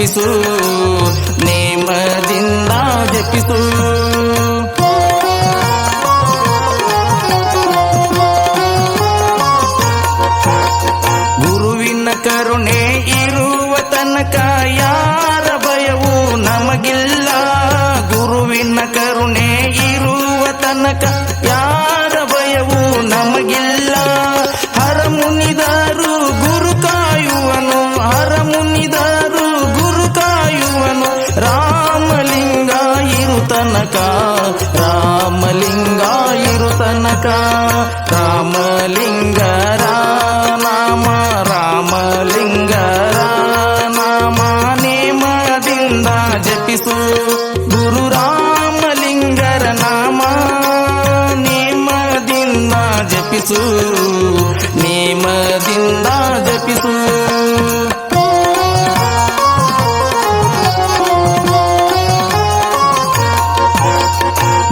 ಜಪಿಸು. ನೇಮದಿಂದ ಜಪಿಸು. ಗುರುವಿನ ಕರುಣೆ ಇರುವ ತನಕ ಯಾರ ಇರು ತನಕ ರಾಮಲಿಂಗರ ನಾಮ ರಾಮಲಿಂಗರ ನಾಮ ನೇಮದಿಂದ ಜಪಿಸು ಗುರು ರಾಮಲಿಂಗರ ನಾಮ ನೇಮದಿಂದ ಜಪಿಸು ನೇಮದಿಂದ ಜಪಿಸು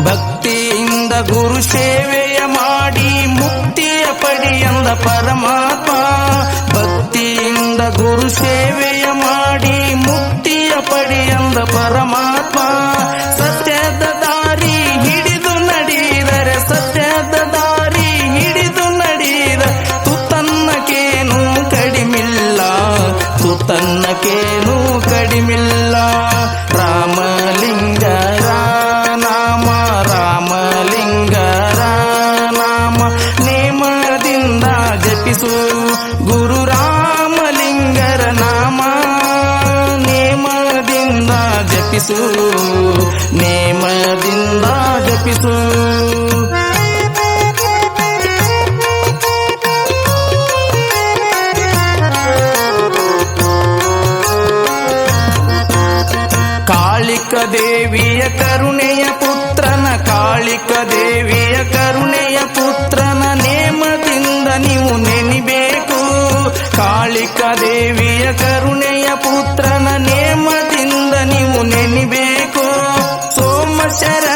ಭಕ್ತಿಯಿಂದ ಗುರು ಸೇವೆಯ ಗುರು ಸೇವೆಯ ಮಾಡಿ ಮುಕ್ತಿಯ ಪಡಿಯಂದ ಪರಮಾತ್ಮ ಜಪಿಸು ನೇಮದಿಂದ ಜಪಿಸು. ಕಾಳಿಕ ದೇವಿಯ ಕರುಣೆಯ ಪುತ್ರನ, ಕಾಳಿಕ ದೇವಿಯ ಕರುಣೆಯ ಪುತ್ರನ ನೇಮದಿಂದ ನೀವು ನೆನಿಬೇಕು. ಕಾಳಿಕ ದೇವಿಯ ಕರುಣೆಯ ಪುತ್ರನ chera.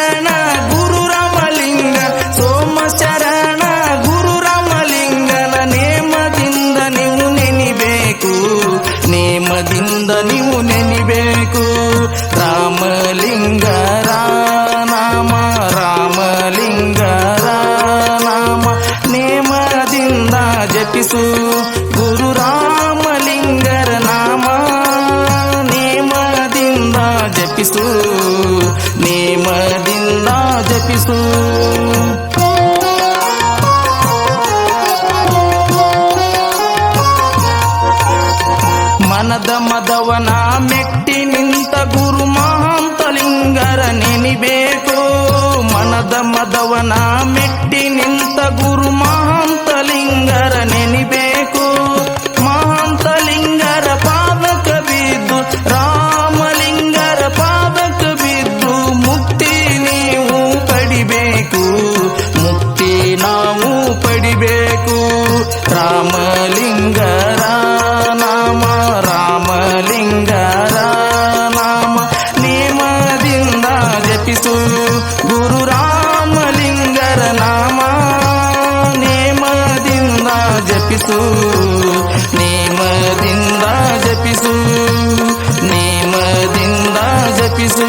ಮನದ ಮದವನ ಮೆಟ್ಟಿ ನಿಂತ ಗುರು ಮಹಾಂತಲಿಂಗರ ನೆನಿಬೇಕು ಮನದ ಮದವನ ಮೆಟ್ಟಿ రామలింగ రామ రాಮలిಂಗ ರಾಮ ನೇಮದಿಂದ ಜಪಿಸು ಗುರು ರಾಮಲಿಂಗರ ನಾಮ ನೇಮದಿಂದ ಜಪಿಸು ನೇಮದಿಂದ ಜಪಿಸು ನೇಮದಿಂದ ಜಪಿಸು